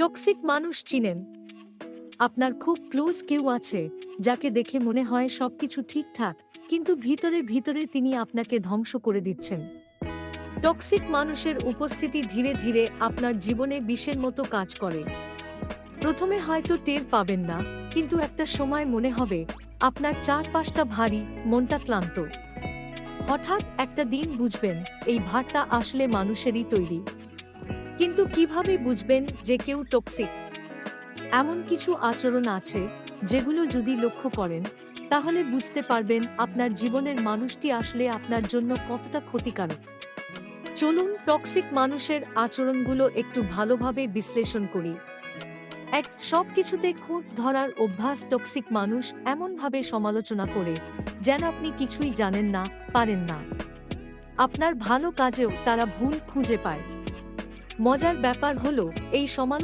Toxic মানুষ চিনেন। আপনার খুব ক্লোজ কেউ আছে, যাকে দেখে মনে হয় সবকিছু ঠিকঠাক, কিন্তু ভিতরে ভিতরে তিনি আপনাকে ধ্বংস করে দিচ্ছেন। টক্সিক মানুষের উপস্থিতি ধীরে ধীরে আপনার জীবনে বিষের মতো কাজ করে। প্রথমে হয়তো টের পাবেন না, কিন্তু একটা সময় মনে হবে, আপনার চারপাশটা ভারী, মনটা ক্লান্ত। হঠাৎ একটা দিন বুঝবেন, এই ভারটা আসলে মানুষেরই তৈরি। কিন্তু কীভাবে বুঝবেন যে কেউ টক্সিক এমন কিছু আচরণ আছে যেগুলো যদি লক্ষ্য করেন, তাহলে বুঝতে পারবেন আপনার জীবনের মানুষটি আসলে আপনার জন্য কতটা ক্ষতিকারক। চলুন টক্সিক মানুষের আচরণগুলো একটু ভালোভাবে বিশ্লেষণ করি। এক সব কিছুতে খুঁত ধরার অভ্যাস টক্সিক মানুষ এমনভাবে সমালোচনা করে যেন আপনি কিছুই জানেন না, পারেন না। আপনার ভালো কাজেও তারা ভুল খুঁজে পায়। মজার ব্যাপার হলো এই সমালোচনা